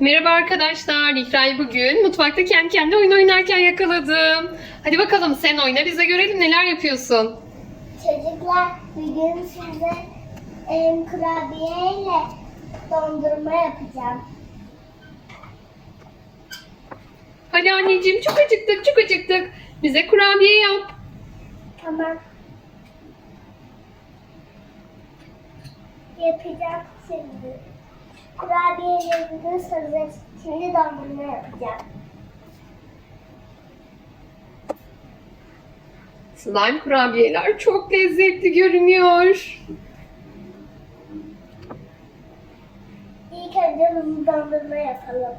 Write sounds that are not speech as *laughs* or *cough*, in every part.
Merhaba arkadaşlar. İkray bugün mutfakta kendi kendine oyun oynarken yakaladım. Hadi bakalım sen oyna bize görelim neler yapıyorsun. Çocuklar bugün size em, kurabiyeyle dondurma yapacağım. Hadi anneciğim çok acıktık çok acıktık. Bize kurabiye yap. Tamam. Yapacağım şimdi. Kurabiyelerimiz hazır. Şimdi dondurma yapacağım. Slime kurabiyeler çok lezzetli görünüyor. İlk önce bunu dondurma yapalım.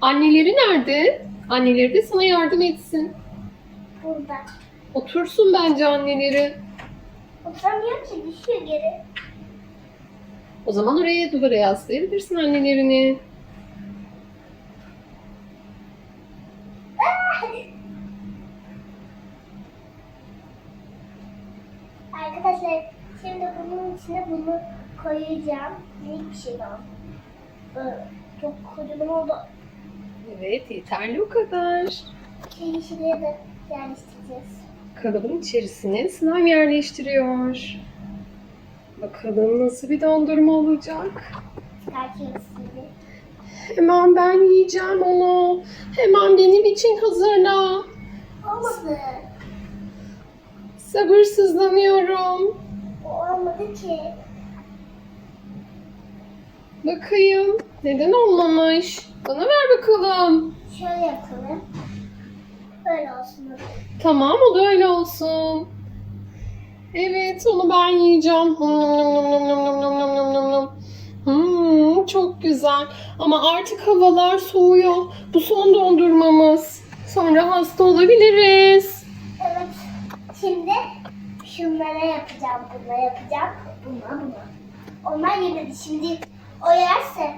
Anneleri nerede? Anneleri de sana yardım etsin. Burada. Otursun bence anneleri. Oturamıyor ki düşüyor geri. O zaman oraya duvara yaslayabilirsin annelerini. Arkadaşlar şimdi bunun içine bunu koyacağım. Minik bir şey daha. Böyle çok kocaman oldu. Evet yeterli o kadar. Şeyi şuraya da yerleştireceğiz. Kalıbın içerisine slime yerleştiriyor. Bakalım nasıl bir dondurma olacak. Hemen ben yiyeceğim onu. Hemen benim için hazırla. Olmadı. Sabırsızlanıyorum. Olmadı ki. Bakayım. Neden olmamış? Bana ver bakalım. Şöyle yapalım. Böyle olsun. Tamam o da öyle olsun. Evet onu ben yiyeceğim. Hmm, çok güzel. Ama artık havalar soğuyor. Bu son dondurmamız. Sonra hasta olabiliriz. Evet. Şimdi şunlara yapacağım, buna yapacağım, buna buna. Onlar yemedi. Şimdi o yerse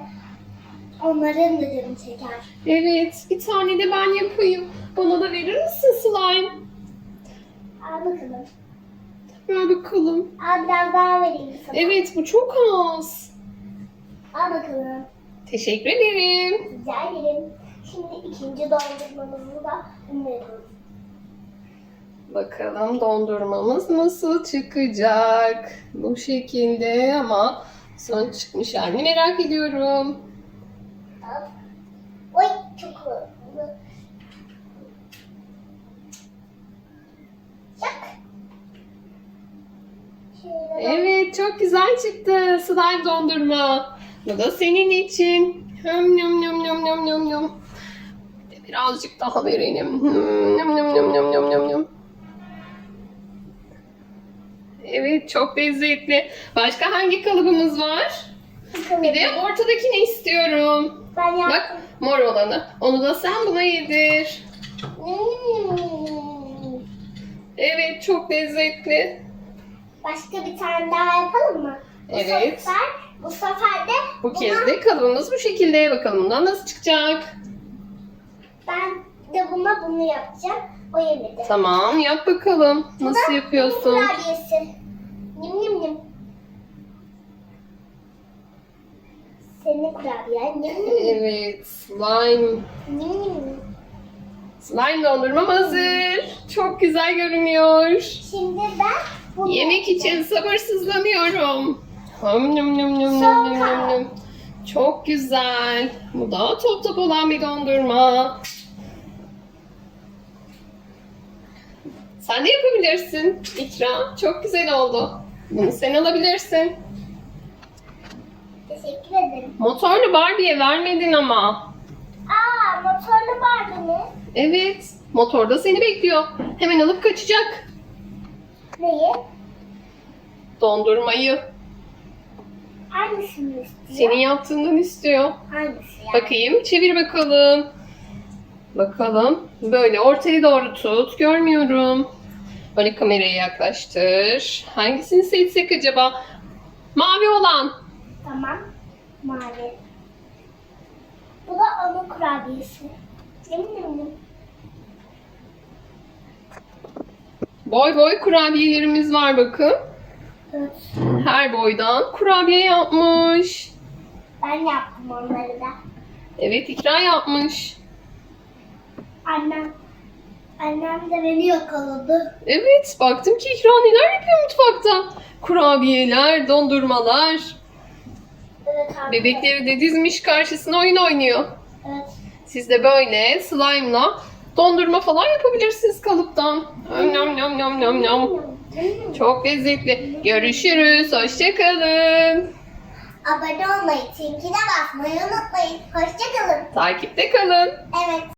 onların da canı çeker. Evet. Bir tane de ben yapayım. Bana da verir misin slime? Al bakalım. Ver bakalım. Al biraz daha vereyim sana. Evet bu çok az. Al bakalım. Teşekkür ederim. Rica ederim. Şimdi ikinci dondurmamızı da yapalım. Bakalım dondurmamız nasıl çıkacak? Bu şekilde ama son çıkmış halini merak ediyorum. Al. Oy çok hızlı. Yak. Şöyle Evet çok güzel çıktı slime dondurma. Bu da senin için. Hım num num num num. Bir de Birazcık daha verelim. Hım, Num num num num num num num. Evet çok lezzetli. Başka hangi kalıbımız var? Bir de ortadakini istiyorum. ben yaptım. Bak mor olanı. Onu da sen buna yedir. Evet çok lezzetli. Başka bir tane daha yapalım mı? Bu Evet. Sefer, bu sefer de Bu buna- kez de kalıbımız bu şekilde. Bakalım bundan nasıl çıkacak. ben de buna bunu yapacağım. O yemedi. Tamam yap bakalım. Bu da Nasıl yapıyorsun? kurabiyesi. Nim nim nim. Senin kurabiyen nim *laughs* nim. Evet slime. Nim nim nim. Slime dondurmam hazır. Çok güzel görünüyor. Şimdi ben Yemek için sabırsızlanıyorum. Hım num num num num num num num. Çok güzel. Bu da top top olan bir dondurma. Sen de yapabilirsin İkra. Çok güzel oldu. Bunu sen alabilirsin. Teşekkür ederim. Motorlu Barbie'ye vermedin ama. Aa motorlu Barbie mi? Evet. Motorda seni bekliyor. Hemen alıp kaçacak. Neyi? Dondurmayı. Hangisini istiyor? Senin yaptığından istiyor. Hangisi ya? Bakayım. Çevir bakalım. Bakalım. Böyle ortaya doğru tut. Görmüyorum. Böyle kamerayı yaklaştır. Hangisini seçsek acaba? Mavi olan. Tamam. Mavi. Bu da onun kurabiyesi. Nim nim nim. Boy boy kurabiyelerimiz var bakın. Evet. Her boydan kurabiye yapmış. yaptım onları da. Evet ikra yapmış. Annem. Annem de beni yakaladı. Evet baktım ki ikra neler yapıyor mutfakta. Kurabiyeler, dondurmalar. Evet. Bebekleri de dizmiş karşısına oyun oynuyor. Evet. Siz de böyle slime'la dondurma falan yapabilirsiniz kalıptan. Nom nom nom nom nom. Çok lezzetli. Görüşürüz. Hoşçakalın. Abone olmayı, zincire basmayı unutmayın. Hoşçakalın. Takipte kalın. Evet.